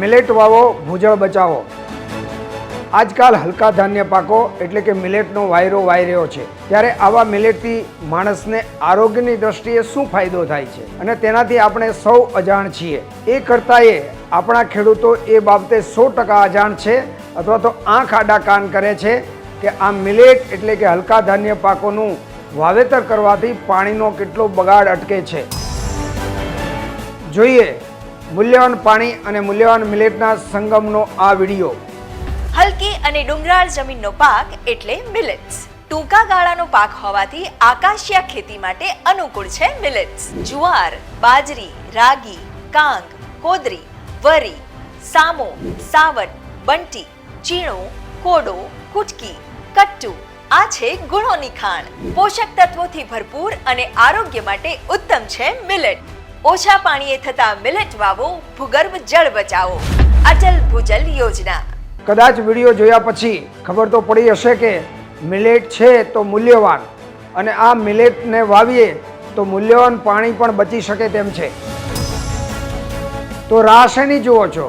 Millet વાવો, ભૂજળ બચાવો. આજકાલ હલકા ધાન્ય પાકો એટલે કે મિલેટનો વાયરો વાઈ રહ્યો છે. ત્યારે આવા મિલેટથી માણસને આરોગ્યની દ્રષ્ટિએ શું ફાયદો થાય છે? અને તેનાથી આપણે સૌ અજાણ છીએ. એ કરતાંએ આપણા ખેડૂતો એ બાબતે સો ટકા અજાણ છે અથવા તો આંખ આડા કાન કરે છે કે આ મિલેટ એટલે કે હલકા ધાન્ય પાકોનું વાવેતર કરવાથી પાણીનો કેટલો બગાડ અટકે છે. જોઈએ મૂલ્યવાન પાણી અને મૂલ્યવાન મિલેટના સંગમનો આ વીડિયો. હલકી અને ડુંગરાળ જમીનનો પાક એટલે મિલેટ્સ ટૂંકા ગાળાનો પાક હોવાથી આકાશીય ખેતી માટે અનુકૂળ છે મિલેટ્સ જુવાર, બાજરી, રાગી, કાંગ, કોદરી, વરી, સામો, સાવન, બંટી, ચીણો, કોડો, કુટકી, કટ્ટુ, આ છે ગુણોની ખાણ. પોષક તત્વોથી ભરપૂર અને આરોગ્ય માટે ઉત્તમ છે મિલેટ ઓછા પાણીએ થતા મિલેટ વાવો, ભૂગર્ભ જળ બચાવો. અટલ ભૂજલ યોજના. કદાચ વીડિયો જોયા પછી ખબર તો પડી હશે કે મિલેટ છે તો મૂલ્યવાન અને આ મિલેટને વાવીએ તો મૂલ્યવાન પાણી પણ બચી શકે તેમ છે. તો રાહ શેની જુઓ છો.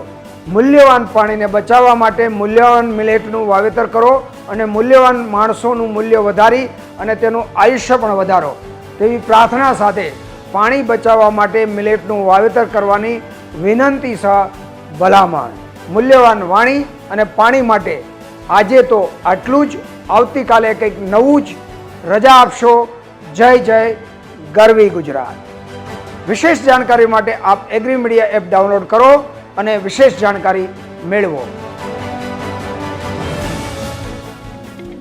મૂલ્યવાન પાણીને બચાવવા માટે મૂલ્યવાન મિલેટનું વાવેતર કરો અને મૂલ્યવાન માણસોનું મૂલ્ય વધારી અને તેનું આયુષ્ય પણ વધારો. તેવી પ્રાર્થના સાથે પાણી બચાવવા માટે મિલેટનું વાવેતર કરવાની વિનંતી સહ ભલામણ. મૂલ્યવાન વાણી અને પાણી માટે આજે તો આટલું જ. આવતીકાલે કંઈક નવું જ રજા આપશો. જય જય ગરવી ગુજરાત. વિશેષ જાણકારી માટે આપ એગ્રી મીડિયા એપ ડાઉનલોડ કરો અને વિશેષ જાણકારી મેળવો.